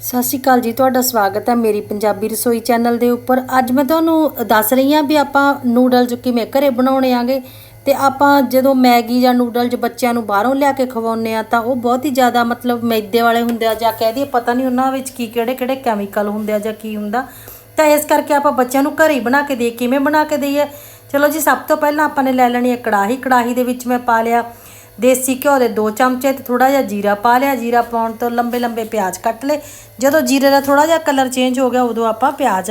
ਸਤਿ ਸ਼੍ਰੀ ਅਕਾਲ ਜੀ, ਤੁਹਾਡਾ ਸਵਾਗਤ ਹੈ ਮੇਰੀ ਪੰਜਾਬੀ ਰਸੋਈ ਚੈਨਲ ਦੇ ਉੱਪਰ। ਅੱਜ ਮੈਂ ਤੁਹਾਨੂੰ ਦੱਸ ਰਹੀ ਹਾਂ ਵੀ ਆਪਾਂ ਨੂਡਲਸ ਕਿਵੇਂ ਘਰੇ ਬਣਾਉਣੇ ਆਗੇ, ਤੇ ਆਪਾਂ ਜਦੋਂ ਮੈਗੀ ਜਾਂ ਨੂਡਲਸ ਬੱਚਿਆਂ ਨੂੰ ਬਾਹਰੋਂ ਲਿਆ ਕੇ ਖਵਾਉਂਦੇ ਆ ਤਾਂ ਉਹ ਬਹੁਤ ਹੀ ਜ਼ਿਆਦਾ ਮਤਲਬ ਮੈਦੇ ਵਾਲੇ ਹੁੰਦੇ ਆ ਜਾਂ ਕਹਿ ਦਈਏ ਪਤਾ ਨਹੀਂ ਉਹਨਾਂ ਵਿੱਚ ਕੀ ਕਿਹੜੇ ਕਿਹੜੇ ਕੈਮੀਕਲ ਹੁੰਦੇ ਆ ਜਾਂ ਕੀ ਹੁੰਦਾ। ਤਾਂ ਇਸ ਕਰਕੇ ਆਪਾਂ ਬੱਚਿਆਂ ਨੂੰ ਘਰੇ ਹੀ ਬਣਾ ਕੇ ਦੇ ਕਿਵੇਂ ਬਣਾ ਕੇ ਦਈਏ? ਚਲੋ ਜੀ, ਸਭ ਤੋਂ ਪਹਿਲਾਂ ਆਪਾਂ ਨੇ ਲੈ ਲੈਣੀ ਹੈ ਕੜਾਹੀ। ਕੜਾਹੀ ਦੇ ਵਿੱਚ ਮੈਂ ਪਾ ਲਿਆ ਦੇਸੀ ਘਿਓ ਦੇ 2 ਚਮਚੇ ਤੇ ਥੋੜਾ ਜਿਹਾ ਜੀਰਾ ਪਾ ਲਿਆ। ਜੀਰਾ ਪਾਉਣ ਤੋਂ ਲੰਬੇ ਲੰਬੇ ਪਿਆਜ਼ ਕੱਟ ਲਏ। ਜਦੋਂ ਜੀਰੇ ਦਾ ਥੋੜਾ ਜਿਹਾ ਕਲਰ ਚੇਂਜ ਹੋ ਗਿਆ, ਉਦੋਂ ਆਪਾਂ ਪਿਆਜ਼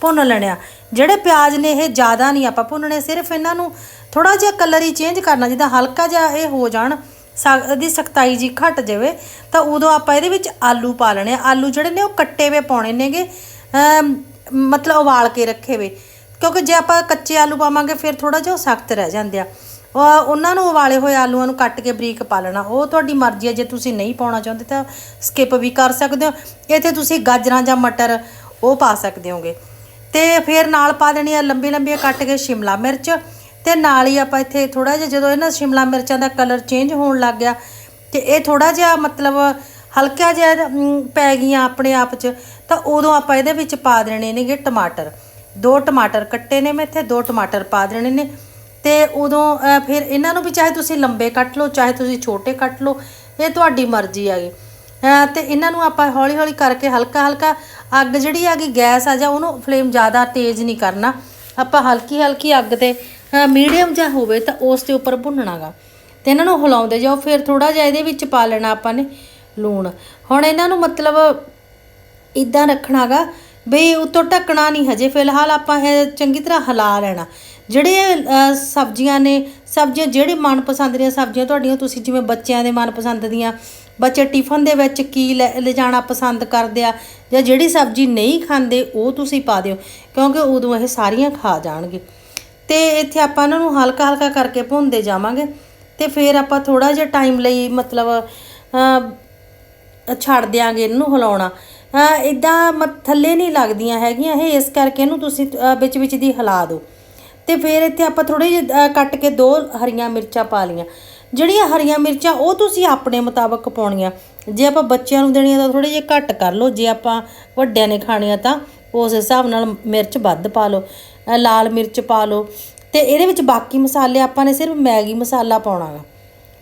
ਭੁੰਨ ਲੈਣਿਆ ਜਿਹੜੇ ਪਿਆਜ਼ ਨੇ, ਇਹ ਜ਼ਿਆਦਾ ਨਹੀਂ ਆਪਾਂ ਭੁੰਨਣੇ, ਸਿਰਫ ਇਹਨਾਂ ਨੂੰ ਥੋੜਾ ਜਿਹਾ ਕਲਰ ਹੀ ਚੇਂਜ ਕਰਨਾ, ਜਿੱਦਾਂ ਹਲਕਾ ਜਿਹਾ ਇਹ ਹੋ ਜਾਣ ਸਾ- ਦੀ ਸਖਤਾਈ ਜੀ ਘਟ ਜਾਵੇ, ਤਾਂ ਉਦੋਂ ਆਪਾਂ ਇਹਦੇ ਵਿੱਚ ਆਲੂ ਪਾ ਲੈਣੇ ਆਲੂ ਜਿਹੜੇ ਨੇ, ਉਹ ਕੱਟੇ ਵੇ ਪਾਉਣੇ ਨੇਗੇ ਮਤਲਬ ਉਬਾਲ ਕੇ ਰੱਖੇ ਵੇ ਕਿਉਂਕਿ ਜੇ ਆਪਾਂ ਕੱਚੇ ਆਲੂ ਪਾਵਾਂਗੇ, ਫਿਰ ਥੋੜਾ ਜਿਹਾ ਸਖਤ ਰਹਿ ਜਾਂਦੇ ਆ। ਉਹ ਉਹਨਾਂ ਨੂੰ ਉਬਾਲੇ ਹੋਏ ਆਲੂਆਂ ਨੂੰ ਕੱਟ ਕੇ ਬਰੀਕ ਪਾ ਲੈਣਾ। ਉਹ ਤੁਹਾਡੀ ਮਰਜ਼ੀ ਹੈ, ਜੇ ਤੁਸੀਂ ਨਹੀਂ ਪਾਉਣਾ ਚਾਹੁੰਦੇ ਤਾਂ ਸਕਿਪ ਵੀ ਕਰ ਸਕਦੇ ਹੋ। ਇੱਥੇ ਤੁਸੀਂ ਗਾਜਰਾਂ ਜਾਂ ਮਟਰ ਉਹ ਪਾ ਸਕਦੇ ਹੋਗੇ। ਤੇ ਫਿਰ ਨਾਲ ਪਾ ਦੇਣੀ ਆ ਲੰਬੀ ਲੰਬੀ ਕੱਟ ਕੇ ਸ਼ਿਮਲਾ ਮਿਰਚ। ਤੇ ਨਾਲ ਹੀ ਆਪਾਂ ਇੱਥੇ ਥੋੜਾ ਜਿਹਾ ਜਦੋਂ ਇਹਨਾਂ ਸ਼ਿਮਲਾ ਮਿਰਚਾਂ ਦਾ ਕਲਰ ਚੇਂਜ ਹੋਣ ਲੱਗ ਗਿਆ, ਤੇ ਇਹ ਥੋੜਾ ਜਿਹਾ ਮਤਲਬ ਹਲਕਾ ਜਿਹਾ ਪੈ ਗਈਆਂ ਆਪਣੇ ਆਪ 'ਚ, ਤਾਂ ਉਦੋਂ ਆਪਾਂ ਇਹਦੇ ਵਿੱਚ ਪਾ ਦੇਣੇ ਨੇਗੇ ਟਮਾਟਰ। ਦੋ ਟਮਾਟਰ ਕੱਟੇ ਨੇ ਮੈਂ ਇੱਥੇ, ਦੋ ਟਮਾਟਰ ਪਾ ਦੇਣੇ ਨੇ। ਤੇ ਉਦੋਂ ਫਿਰ ਇਹਨਾਂ ਨੂੰ ਵੀ ਚਾਹੇ ਤੁਸੀਂ ਲੰਬੇ ਕੱਟ ਲਓ ਚਾਹੇ ਤੁਸੀਂ ਛੋਟੇ ਕੱਟ ਲਓ ਇਹ ਤੁਹਾਡੀ ਮਰਜ਼ੀ ਹੈਗੀ ਅ, ਤੇ ਇਹਨਾਂ ਨੂੰ ਆਪਾਂ ਹੌਲੀ ਹੌਲੀ ਕਰਕੇ ਹਲਕਾ ਹਲਕਾ ਅੱਗ ਜਿਹੜੀ ਹੈਗੀ ਗੈਸ ਆ ਜਾਂ ਉਹਨੂੰ ਫਲੇਮ ਜ਼ਿਆਦਾ ਤੇਜ਼ ਨਹੀਂ ਕਰਨਾ। ਆਪਾਂ ਹਲਕੀ ਹਲਕੀ ਅੱਗ ਤੇ ਮੀਡੀਅਮ ਜਾਂ ਹੋਵੇ ਤਾਂ ਉਸ ਦੇ ਉੱਪਰ ਭੁੰਨਣਾਗਾ। ਤੇ ਇਹਨਾਂ ਨੂੰ ਹਿਲਾਉਂਦੇ ਜਾਓ ਫਿਰ ਥੋੜਾ ਜਿਹਾ ਇਹਦੇ ਵਿੱਚ ਪਾ ਲੈਣਾ ਆਪਾਂ ਨੇ ਲੂਣ। ਹੁਣ ਇਹਨਾਂ ਨੂੰ ਮਤਲਬ ਇਦਾਂ ਰੱਖਣਾਗਾ ਬਈ ਉਤੋਂ ਢੱਕਣਾ ਨਹੀਂ ਹਜੇ ਫਿਲਹਾਲ ਆਪਾਂ ਇਹ ਚੰਗੀ ਤਰ੍ਹਾਂ ਹਿਲਾ ਲੈਣਾ। ਜਿਹੜੇ ਸਬਜ਼ੀਆਂ ਨੇ, ਸਬਜ਼ੀਆਂ ਜਿਹੜੇ ਮਨਪਸੰਦ ਦੀਆਂ ਸਬਜ਼ੀਆਂ ਤੁਹਾਡੀਆਂ, ਤੁਸੀਂ ਜਿਵੇਂ ਬੱਚਿਆਂ ਦੇ ਮਨਪਸੰਦ ਦੀਆਂ, ਬੱਚੇ ਟਿਫਨ ਦੇ ਵਿੱਚ ਕੀ ਲੈ, ਲਿਜਾਣਾ ਪਸੰਦ ਕਰਦੇ ਆ, ਜਾਂ ਜਿਹੜੀ ਸਬਜ਼ੀ ਨਹੀਂ ਖਾਂਦੇ, ਉਹ ਤੁਸੀਂ ਪਾ ਦਿਓ, ਕਿਉਂਕਿ ਉਦੋਂ ਇਹ ਸਾਰੀਆਂ ਖਾ ਜਾਣਗੇ। ਤੇ ਇੱਥੇ ਆਪਾਂ ਇਹਨਾਂ ਨੂੰ ਹਲਕਾ ਹਲਕਾ ਕਰਕੇ ਭੁੰਨਦੇ ਜਾਵਾਂਗੇ, ਤੇ ਫਿਰ ਆਪਾਂ ਥੋੜਾ ਜਿਹਾ ਟਾਈਮ ਲਈ ਮਤਲਬ ਛੱਡ ਦਿਆਂਗੇ ਇਹਨੂੰ ਹਿਲਾਉਣਾ। ਇਦਾਂ ਥੱਲੇ ਨਹੀਂ ਲੱਗਦੀਆਂ ਹੈਗੀਆਂ ਇਹ, ਇਸ ਕਰਕੇ ਇਹਨੂੰ ਤੁਸੀਂ ਵਿੱਚ ਵਿੱਚ ਦੀ ਹਿਲਾ ਦਿਓ। ਤੇ ਫਿਰ ਇੱਥੇ ਆਪਾਂ ਥੋੜੇ ਜਿਹੇ ਕੱਟ ਕੇ ਦੋ ਹਰੀਆਂ ਮਿਰਚਾਂ ਪਾ ਲੀਆਂ ਜਿਹੜੀਆਂ ਹਰੀਆਂ ਮਿਰਚਾਂ, ਉਹ ਤੁਸੀਂ ਆਪਣੇ ਮੁਤਾਬਕ ਪਾਉਣੀਆਂ। ਜੇ ਆਪਾਂ ਬੱਚਿਆਂ ਨੂੰ ਦੇਣੀਆਂ ਤਾਂ ਥੋੜੇ ਜਿਹੇ ਘੱਟ ਕਰ ਲਓ। ਜੇ ਆਪਾਂ ਵੱਡਿਆਂ ਨੇ ਖਾਣੀਆਂ ਤਾਂ ਉਸ ਹਿਸਾਬ ਨਾਲ ਮਿਰਚ ਵੱਧ ਪਾ ਲਓ ਲਾਲ ਮਿਰਚ ਪਾ ਲਓ। ਤੇ ਇਹਦੇ ਵਿੱਚ ਬਾਕੀ ਮਸਾਲੇ ਆਪਾਂ ਨੇ ਸਿਰਫ ਮੈਗੀ ਮਸਾਲਾ ਪਾਉਣਾ ਗਾ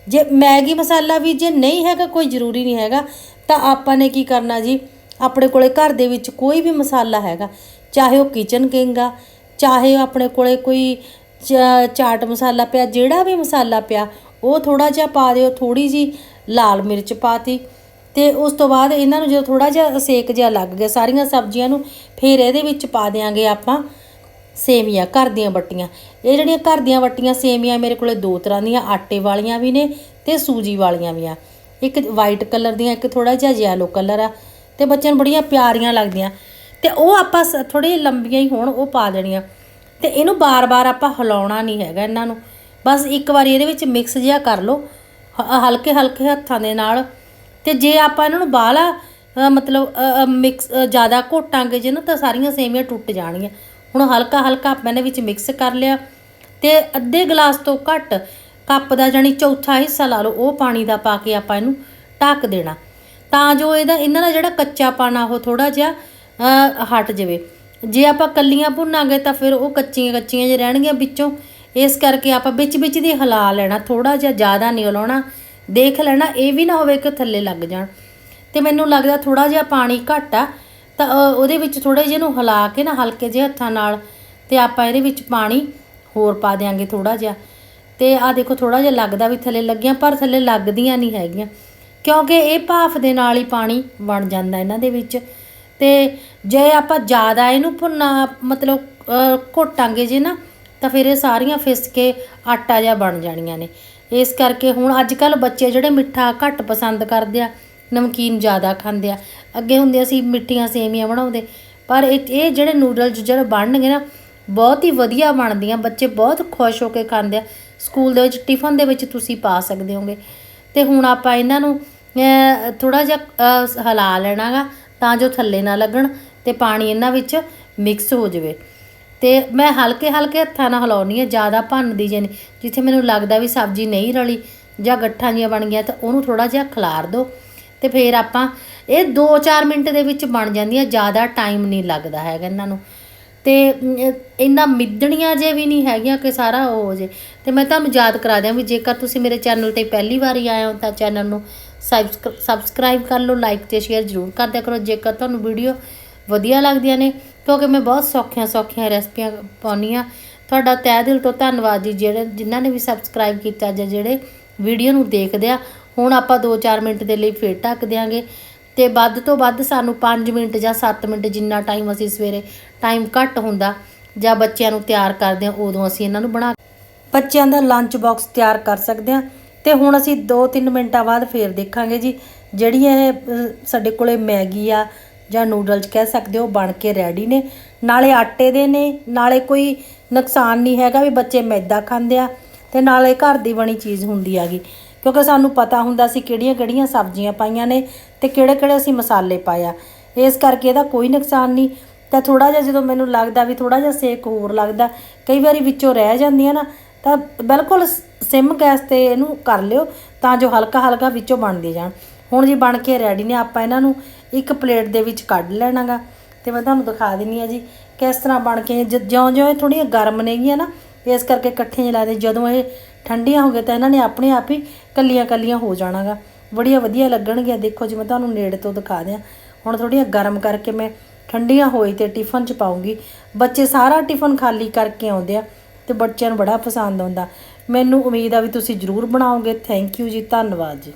ਜੇ ਮੈਗੀ ਮਸਾਲਾ ਵੀ ਜੇ ਨਹੀਂ ਹੈਗਾ, ਕੋਈ ਜ਼ਰੂਰੀ ਨਹੀਂ ਹੈਗਾ, ਤਾਂ ਆਪਾਂ ਨੇ ਕੀ ਕਰਨਾ ਜੀ? ਆਪਣੇ ਕੋਲੇ ਘਰ ਦੇ ਵਿੱਚ ਕੋਈ ਵੀ ਮਸਾਲਾ ਹੈਗਾ, ਚਾਹੇ ਉਹ ਕਿਚਨ ਕਿੰਗ ਆ ਚਾਹੇ ਉਹ ਆਪਣੇ ਕੋਲੇ ਕੋਈ ਚਾ- ਚਾਟ ਮਸਾਲਾ ਪਿਆ, ਜਿਹੜਾ ਵੀ ਮਸਾਲਾ ਪਿਆ, ਉਹ ਥੋੜਾ ਜਿਹਾ ਪਾ ਦਿਓ ਥੋੜੀ ਜੀ ਲਾਲ ਮਿਰਚ ਪਾਤੀ ਤੇ ਉਸ ਤੋਂ ਬਾਅਦ ਇਹਨਾਂ ਨੂੰ ਜਦੋਂ ਥੋੜਾ ਜਿਹਾ ਸੇਕ ਜਿਹਾ ਲੱਗ ਗਿਆ, ਸਾਰੀਆਂ ਸਬਜ਼ੀਆਂ ਨੂੰ ਫਿਰ ਇਹਦੇ ਵਿੱਚ ਪਾ ਦਿਆਂਗੇ ਆਪਾਂ ਸੇਮੀਆਂ, ਘਰ ਦੀਆਂ ਵੱਟੀਆਂ। ਇਹ ਜਿਹੜੀਆਂ ਘਰ ਦੀਆਂ ਵੱਟੀਆਂ, ਸੇਮੀਆਂ ਮੇਰੇ ਕੋਲੇ ਦੋ ਤਰ੍ਹਾਂ ਦੀਆਂ, ਆਟੇ ਵਾਲੀਆਂ ਵੀ ਨੇ ਤੇ ਸੂਜੀ ਵਾਲੀਆਂ ਵੀ ਆ। ਇੱਕ ਵਾਈਟ ਕਲਰ ਦੀਆਂ, ਇੱਕ ਥੋੜਾ ਜਿਹਾ ਯੈਲੋ ਕਲਰ ਆ ਤੇ ਬੱਚਿਆਂ ਨੂੰ ਬੜੀਆਂ ਪਿਆਰੀਆਂ ਲੱਗਦੀਆਂ। ਤੇ ਉਹ ਆਪਾਂ ਥੋੜੀ ਲੰਬੀਆਂ ਹੀ ਹੋਣ, ਉਹ ਪਾ ਦੇਣੀਆਂ। ਤੇ ਇਹਨੂੰ ਬਾਰ-ਬਾਰ ਆਪਾਂ ਹਿਲਾਉਣਾ ਨਹੀਂ ਹੈਗਾ ਇਹਨਾਂ ਨੂੰ। ਬਸ ਇੱਕ ਵਾਰੀ ਇਹਦੇ ਵਿੱਚ ਮਿਕਸ ਜਿਹਾ ਕਰ ਲਓ ਹਲਕੇ ਹਲਕੇ ਹੱਥਾਂ ਦੇ ਨਾਲ। ਤੇ ਜੇ ਆਪਾਂ ਇਹਨਾਂ ਨੂੰ ਬਾਹਲਾ ਮਤਲਬ ਮਿਕਸ ਜ਼ਿਆਦਾ ਘੋਟਾਂਗੇ ਜੇ ਨਾ, ਤਾਂ ਸਾਰੀਆਂ ਸੇਮੀਆਂ ਟੁੱਟ ਜਾਣਗੀਆਂ। ਹੁਣ ਹਲਕਾ ਹਲਕਾ ਆਪਾਂ ਇਹਦੇ ਵਿੱਚ ਮਿਕਸ ਕਰ ਲਿਆ। ਤੇ ਅੱਧੇ ਗਲਾਸ ਤੋਂ ਘੱਟ ਕੱਪ ਦਾ ਜਾਨੀ ਚੌਥਾ ਹਿੱਸਾ ਲਾ ਲਓ, ਉਹ ਪਾਣੀ ਦਾ ਪਾ ਕੇ ਆਪਾਂ ਇਹਨੂੰ ਢੱਕ ਦੇਣਾ। ਤਾਂ ਜੋ ਇਹਦਾ, ਇਹਨਾਂ ਦਾ ਜਿਹੜਾ ਕੱਚਾ ਪਾਣਾ ਉਹ ਥੋੜਾ ਜਿਹਾ ਹਟ ਜਾਵੇ। ਜੇ ਆਪਾਂ ਕੱਲੀਆਂ ਭੁੰਨਾਂਗੇ ਤਾਂ ਫਿਰ ਉਹ ਕੱਚੀਆਂ ਕੱਚੀਆਂ ਜੇ ਰਹਿਣਗੀਆਂ ਵਿੱਚੋਂ। ਇਸ ਕਰਕੇ ਆਪਾਂ ਵਿੱਚ ਵਿੱਚ ਦੀ ਹਿਲਾ ਲੈਣਾ ਥੋੜਾ ਜਿਹਾ ਜ਼ਿਆਦਾ ਨਹੀਂ ਹਿਲਾਉਣਾ। ਦੇਖ ਲੈਣਾ, ਇਹ ਵੀ ਨਾ ਹੋਵੇ ਕਿ ਥੱਲੇ ਲੱਗ ਜਾਣ। ਤੇ ਮੈਨੂੰ ਲੱਗਦਾ ਥੋੜਾ ਜਿਹਾ ਪਾਣੀ ਘੱਟ ਆ, ਤਾਂ ਉਹਦੇ ਵਿੱਚ ਥੋੜੇ ਜਿਹੇ ਨੂੰ ਹਿਲਾ ਕੇ ਨਾ, ਹਲਕੇ ਜਿਹੇ ਹੱਥਾਂ ਨਾਲ ਤੇ ਆਪਾਂ ਇਹਦੇ ਵਿੱਚ ਪਾਣੀ ਹੋਰ ਪਾ ਦਿਆਂਗੇ ਥੋੜਾ ਜਿਹਾ। ਤੇ ਆ ਦੇਖੋ ਥੋੜਾ ਜਿਹਾ ਲੱਗਦਾ ਵੀ ਥੱਲੇ ਲੱਗੀਆਂ, ਪਰ ਥੱਲੇ ਲੱਗਦੀਆਂ ਨਹੀਂ ਹੈਗੀਆਂ। ਕਿਉਂਕਿ ਇਹ ਭਾਫ ਦੇ ਨਾਲ ਹੀ ਪਾਣੀ ਬਣ ਜਾਂਦਾ ਇਹਨਾਂ ਦੇ ਵਿੱਚ। ਤੇ ਜੇ ਆਪਾਂ ਜ਼ਿਆਦਾ ਇਹਨੂੰ ਭੁੰਨਾ ਮਤਲਬ ਘੋਟਾਂਗੇ ਜੇ ਨਾ ਤਾਂ ਫਿਰ ਇਹ ਸਾਰੀਆਂ ਫਿਸ ਕੇ ਆਟਾ ਜਿਹਾ ਬਣ ਜਾਣੀਆਂ ਨੇ। ਇਸ ਕਰਕੇ ਹੁਣ ਅੱਜ ਕੱਲ ਬੱਚੇ ਜਿਹੜੇ ਮਿੱਠਾ ਘੱਟ ਪਸੰਦ ਕਰਦੇ ਆ ਨਮਕੀਨ ਜ਼ਿਆਦਾ ਖਾਂਦੇ ਆ। ਅੱਗੇ ਹੁੰਦੇ ਅਸੀਂ ਮਿੱਠੀਆਂ ਸੇਵੀਆਂ ਬਣਾਉਂਦੇ ਪਰ ਇਹ ਇਹ ਜਿਹੜੇ ਨੂਡਲਸ ਜਿਹੜੇ ਬਣਨਗੇ ਨਾ ਬਹੁਤ ਹੀ ਵਧੀਆ ਬਣਦੀਆਂ ਬੱਚੇ ਬਹੁਤ ਖੁਸ਼ ਹੋ ਕੇ ਖਾਂਦੇ ਆ। ਸਕੂਲ ਦੇ ਵਿੱਚ ਟਿਫਨ ਦੇ ਵਿੱਚ ਤੁਸੀਂ ਪਾ ਸਕਦੇ ਹੋਗੇ। ਤੇ ਹੁਣ ਆਪਾਂ ਇਹਨਾਂ ਨੂੰ ਥੋੜਾ ਜਿਹਾ ਅ, ਹਿਲਾ ਲੈਣਾਗਾ। ਤਾਂ ਜੋ ਥੱਲੇ ਨਾ ਲੱਗਣ ਤੇ ਪਾਣੀ ਇਹਨਾਂ ਵਿੱਚ ਮਿਕਸ ਹੋ ਜਾਵੇ। ਤੇ ਮੈਂ ਹਲਕੇ ਹਲਕੇ ਹੱਥਾਂ ਨਾਲ ਹਿਲਾਉਣੀ ਹੈ, ਜ਼ਿਆਦਾ ਭੰਨਦੀ ਜੇ ਨਹੀਂ। ਜਿੱਥੇ ਮੈਨੂੰ ਲੱਗਦਾ ਵੀ ਸਬਜ਼ੀ ਨਹੀਂ ਰਲੀ ਜਾਂ ਗੱਠਾਂ ਜੀਆਂ ਬਣ ਗਈਆਂ ਤਾਂ ਉਹਨੂੰ ਥੋੜਾ ਜਿਹਾ ਖਿਲਾਰ ਦਿਓ। ਤੇ ਫਿਰ ਆਪਾਂ ਇਹ 2-4 ਮਿੰਟ ਦੇ ਵਿੱਚ ਬਣ ਜਾਂਦੀਆਂ, ਜ਼ਿਆਦਾ ਟਾਈਮ ਨਹੀਂ ਲੱਗਦਾ ਹੈਗਾ ਇਹਨਾਂ ਨੂੰ। ਤੇ ਇੰਨਾ ਮਿੱਧਣੀਆਂ ਜੇ ਵੀ ਨਹੀਂ ਹੈਗੀਆਂ ਕਿ ਸਾਰਾ ਉਹ ਹੋ ਜੇ ਤੇ ਮੈਂ ਤੁਹਾਨੂੰ ਯਾਦ ਕਰਾ ਦਿਆਂ ਵੀ ਜੇਕਰ ਤੁਸੀਂ ਮੇਰੇ ਚੈਨਲ ਤੇ ਪਹਿਲੀ ਵਾਰੀ ਆਏ ਹੋ ਤਾਂ ਚੈਨਲ ਨੂੰ ਸਬਸਕ੍ਰਾਈਬ ਕਰ ਲਓ ਲਾਈਕ ਤੇ ਸ਼ੇਅਰ ਜ਼ਰੂਰ ਕਰ ਦਿਆ ਕਰੋ। ਜੇਕਰ ਤੁਹਾਨੂੰ ਵੀਡੀਓ ਵਧੀਆ ਲੱਗਦੀਆਂ ਨੇ, ਕਿਉਂਕਿ ਮੈਂ ਬਹੁਤ ਸੌਖੀਆਂ ਸੌਖੀਆਂ ਰੈਸਪੀਆਂ ਪਾਉਂਦੀ ਹਾਂ। ਤੁਹਾਡਾ ਤਹਿ ਦਿਲ ਤੋਂ ਧੰਨਵਾਦ ਜੀ, ਜਿਹੜੇ ਜਿਨ੍ਹਾਂ ਨੇ ਵੀ ਸਬਸਕ੍ਰਾਈਬ ਕੀਤਾ ਜਾਂ ਜਿਹੜੇ ਵੀਡੀਓ ਨੂੰ ਦੇਖਦੇ ਆ। ਹੁਣ ਆਪਾਂ 2-4 ਮਿੰਟ ਦੇ ਲਈ ਫੇਰ ਢੱਕ ਦਿਆਂਗੇ। ਤੇ ਵੱਧ ਤੋਂ ਵੱਧ ਸਾਨੂੰ 5 ਮਿੰਟ ਜਾਂ 7 ਮਿੰਟ ਜਿੰਨਾ ਟਾਈਮ ਅਸੀਂ ਸਵੇਰੇ ਟਾਈਮ ਘੱਟ ਹੁੰਦਾ ਜਾਂ ਬੱਚਿਆਂ ਨੂੰ ਤਿਆਰ ਕਰਦੇ ਆ ਉਦੋਂ ਅਸੀਂ ਇਹਨਾਂ ਨੂੰ ਬਣਾ ਬੱਚਿਆਂ ਦਾ ਲੰਚ ਬਾਕਸ ਤਿਆਰ ਕਰ ਸਕਦੇ ਆ ਤੇ ਹੁਣ ਅਸੀਂ 2-3 ਮਿੰਟਾਂ ਬਾਅਦ ਫੇਰ ਦੇਖਾਂਗੇ ਜੀ, ਜਿਹੜੀ ਇਹ ਸਾਡੇ ਕੋਲੇ ਮੈਗੀ ਆ, ਜਾਂ ਨੂਡਲਸ ਕਹਿ ਸਕਦੇ ਹੋ ਬਣ ਕੇ ਰੈਡੀ ਨੇ। ਨਾਲੇ ਆਟੇ ਦੇ ਨੇ, ਨਾਲੇ ਕੋਈ ਨੁਕਸਾਨ ਨਹੀਂ ਹੈਗਾ ਵੀ ਬੱਚੇ ਮੈਦਾ ਖਾਂਦੇ ਆ, ਤੇ ਨਾਲੇ ਘਰ ਦੀ ਬਣੀ ਚੀਜ਼ ਹੁੰਦੀ ਆਗੀ ਕਿਉਂਕਿ ਸਾਨੂੰ ਪਤਾ ਹੁੰਦਾ ਸੀ ਕਿਹੜੀਆਂ ਕਿਹੜੀਆਂ ਸਬਜ਼ੀਆਂ ਪਾਈਆਂ ਨੇ ਤੇ ਕਿਹੜੇ ਕਿਹੜੇ ਅਸੀਂ ਮਸਾਲੇ ਪਾਇਆ ਇਸ ਕਰਕੇ ਇਹਦਾ ਕੋਈ ਨੁਕਸਾਨ ਨਹੀਂ। ਤਾਂ ਥੋੜਾ ਜਿਹਾ ਜਦੋਂ ਮੈਨੂੰ ਲੱਗਦਾ ਵੀ ਥੋੜਾ ਜਿਹਾ ਸੇਕ ਹੋਰ ਲੱਗਦਾ, ਕਈ ਵਾਰੀ ਵਿੱਚੋਂ ਰਹਿ ਜਾਂਦੀਆਂ ਨਾ, ਤਾਂ ਬਿਲਕੁਲ ਸਿਮ ਗੈਸ ਤੇ ਇਹਨੂੰ ਕਰ ਲਿਓ ਤਾਂ ਜੋ ਹਲਕਾ ਹਲਕਾ ਵਿੱਚੋਂ ਬਣਦੇ ਜਾਣ। ਹੁਣ ਜੀ ਬਣ ਕੇ ਰੈਡੀ ਨੇ, ਆਪਾਂ ਇਹਨਾਂ ਨੂੰ ਇੱਕ ਪਲੇਟ ਦੇ ਵਿੱਚ ਕੱਢ ਲੈਣਾਗਾ। ਤੇ ਮੈਂ ਤੁਹਾਨੂੰ ਦਿਖਾ ਦਿੰਨੀ ਆ ਜੀ ਕਿਸ ਤਰ੍ਹਾਂ ਬਣ ਕੇ ਜ- ਜਿਉਂ-ਜਿਉਂ ਇਹ ਥੋੜੀਆਂ ਗਰਮ ਨੇਗੀਆਂ ਨਾ, ਇਸ ਕਰਕੇ ਇਕੱਠੀਆਂ ਜਿਹਾ ਲੱਗਦੇ ਜਦੋਂ ਇਹ ਠੰਡੀਆਂ ਹੋ ਗਏ ਤਾਂ ਇਹਨਾਂ ਨੇ ਆਪਣੇ ਆਪ ਹੀ ਕੱਲੀਆਂ ਕੱਲੀਆਂ ਹੋ ਜਾਣਾਗਾ। ਬੜੀਆਂ ਵਧੀਆ ਲੱਗਣਗੀਆਂ। ਦੇਖੋ ਜੀ, ਮੈਂ ਤੁਹਾਨੂੰ ਨੇੜੇ ਤੋਂ ਦਿਖਾ ਦਿਆਂ। ਹੁਣ ਥੋੜੀਆਂ ਗਰਮ ਕਰਕੇ ਮੈਂ ਠੰਡੀਆਂ ਹੋਈ ਤੇ ਟਿਫਨ 'ਚ ਪਾਉਂਗੀ। ਬੱਚੇ ਸਾਰਾ ਟਿਫਨ ਖਾਲੀ ਕਰਕੇ ਆਉਂਦੇ ਆ ਤੇ ਬੱਚਿਆਂ ਨੂੰ ਬੜਾ ਪਸੰਦ ਆਉਂਦਾ। ਮੈਨੂੰ ਉਮੀਦ ਆ ਵੀ ਤੁਸੀਂ ਜ਼ਰੂਰ ਬਣਾਓਗੇ। ਥੈਂਕ ਯੂ ਜੀ ਧੰਨਵਾਦ ਜੀ।